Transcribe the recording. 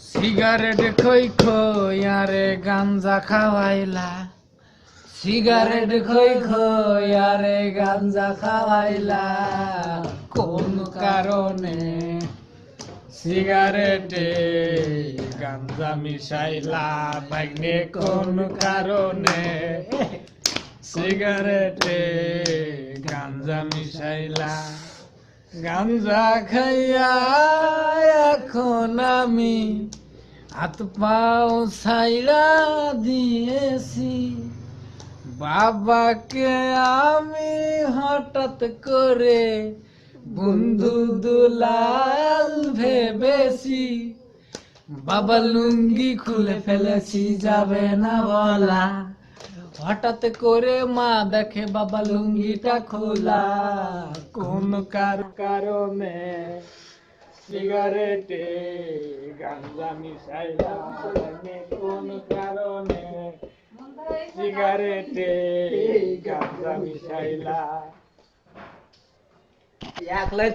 Cigarette খই আরে গাঞ্জা খাওয়াইলা। Cigarette খই আরে গাঞ্জা খাওয়াইলা। কোন কারণে? সিগারেটে গাঞ্জা মিশাইলা বাইনে কোন কারণে? সিগারেটে গাঞ্জা মিশাইলা। গাঞ্জা খাইয়া এখন আমি হাত পাও ছাইরা দিয়েছি। বাবাকে আমি হঠাৎ করে বন্ধু দুলাল ভেবেছি, বাবা লুঙ্গি খুলে ফেলেছি, যাবে না বলা। হঠাৎ করে মা দেখে বাবা লুঙ্গিটা খোলা। কোন কার কারণে সিগারেটে গাঁজা মিশাইলাম কোন কারণে? সিগারেটে গাঁজা মিশাইলা একলাই